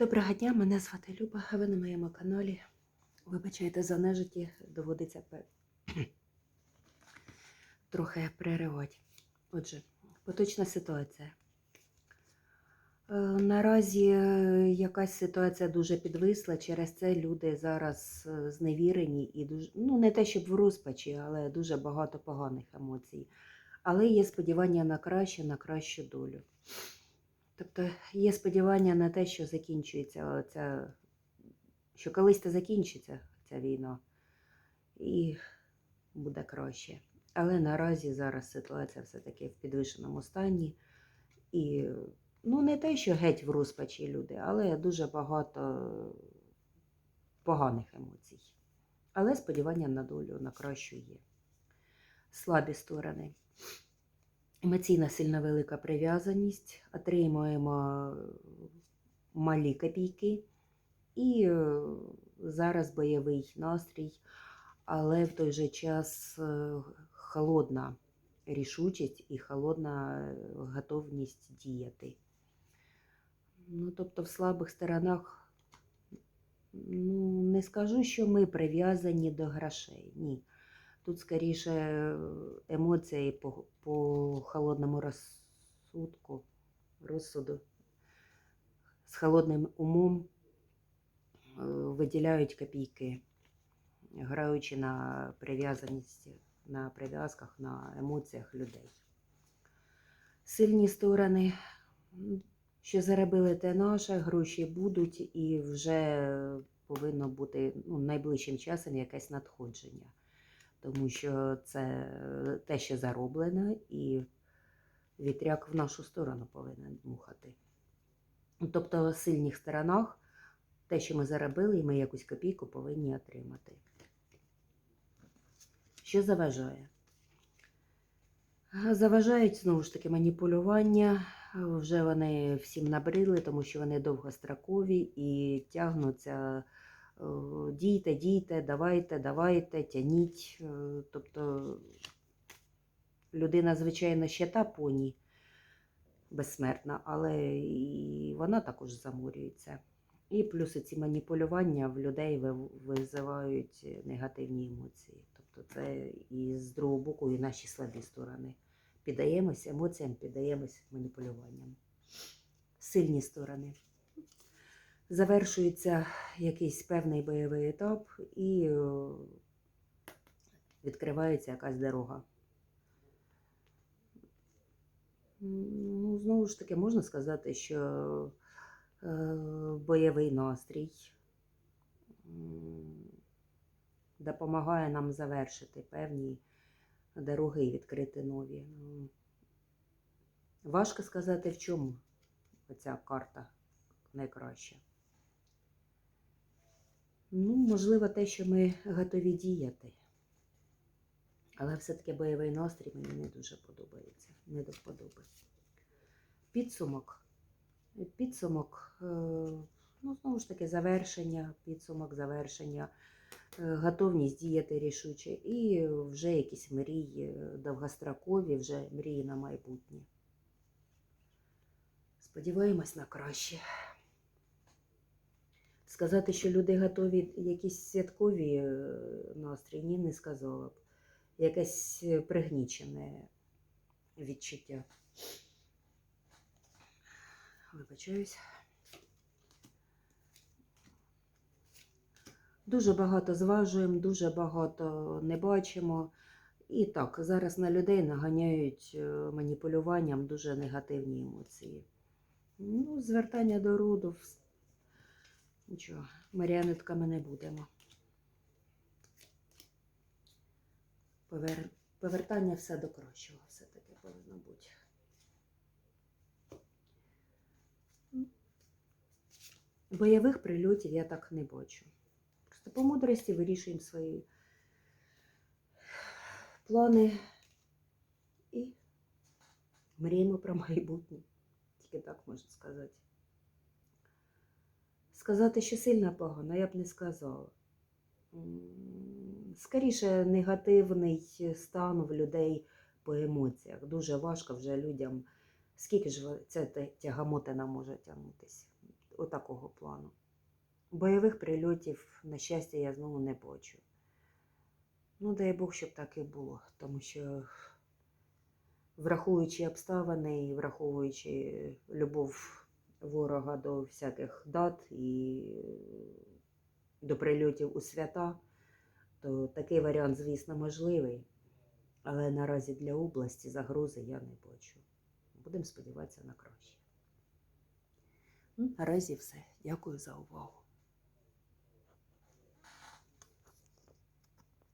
Доброго дня, мене звати Люба, ви на моєму каналі. Вибачайте за нежиті, доводиться трохи переривати. Отже, поточна ситуація. Е, Наразі е, якась ситуація дуже підвисла, через це люди зараз е, зневірені і дуже, ну не те, щоб в розпачі, але дуже багато поганих емоцій. Але є сподівання на краще, на кращу долю. Тобто є сподівання на те, що закінчується ця, що колись це закінчиться ця війна, і буде краще. Але наразі зараз ситуація все-таки в підвищеному стані. І ну, не те, що геть в розпачі люди, але дуже багато поганих емоцій. Але сподівання на долю на кращу є. Слабі сторони. Емоційна сильна велика прив'язаність, отримуємо малі копійки. І е, зараз бойовий настрій, але в той же час е, холодна рішучість і холодна е, готовність діяти. Ну, тобто в слабих сторонах, ну, не скажу, що ми прив'язані до грошей. Ні. Тут скоріше е, емоції по, по холодному розсудку, розсуду, з холодним умом е, виділяють копійки, граючи на прив'язаності, на прив'язках, на емоціях людей. Сильні сторони, що заробили те наше, гроші будуть, і вже повинно бути ну, найближчим часом якесь надходження тому що це е, те, що зароблено, і вітряк в нашу сторону повинен дмухати. Ну, Тобто в сильних сторонах те, що ми заробили, і ми якусь копійку повинні отримати. Що заважає? Заважають знову ж таки маніпулювання. Вже вони всім набрили, тому що вони довгострокові і тягнуться дійте, дійте, давайте, давайте, тяніть. Е, Тобто людина, звичайно, ще та поні безсмертна, але і вона також замурюється. І плюс ці маніпулювання в людей визивають негативні емоції. Тобто це і з другого боку, і наші слабі сторони. Піддаємось емоціям, піддаємось маніпулюванням. Сильні сторони. Завершується якийсь певний бойовий етап і е, відкривається якась дорога. Ну, знову ж таки, можна сказати, що е, бойовий настрій допомагає нам завершити певні дороги і відкрити нові. Важко сказати, в чому ця карта найкраща. Ну, можливо, те, що ми готові діяти. Але все-таки бойовий настрій мені не дуже подобається. Не до вподоби. Підсумок. Підсумок, е, ну, знову ж таки, завершення, підсумок, завершення, е, готовність діяти рішуче і вже якісь мрії е, довгострокові, вже мрії на майбутнє. Сподіваємось на краще. Сказати, що люди готові якісь святкові е, настрій, ні, не сказала б. Якесь е, пригнічене відчуття. Вибачаюсь. Дуже багато зважуємо, дуже багато не бачимо. І так, зараз на людей наганяють е, маніпулюванням дуже негативні емоції. Ну, звертання до роду. Нічого, маріонетками не будемо. Повер... Повертання все до кращого все-таки повинно бути. Бойових прильотів я так не бачу. Просто по мудрості вирішуємо свої плани і мріємо про майбутнє. Тільки так можна сказати. Сказати, що сильно погано, я б не сказала. Скоріше негативний стан в людей по емоціях. Дуже важко вже людям. Скільки ж ця тягамотина може тягнутися? отакого плану. Бойових прильотів, на щастя, я знову не бачу. Ну, дай Бог, щоб так і було, тому що, враховуючи обставини і враховуючи любов ворога до всяких дат і до прильотів у свята, то такий варіант, звісно, можливий. Але наразі для області загрози я не бачу. Будемо сподіватися на краще. Ну, наразі все. Дякую за увагу.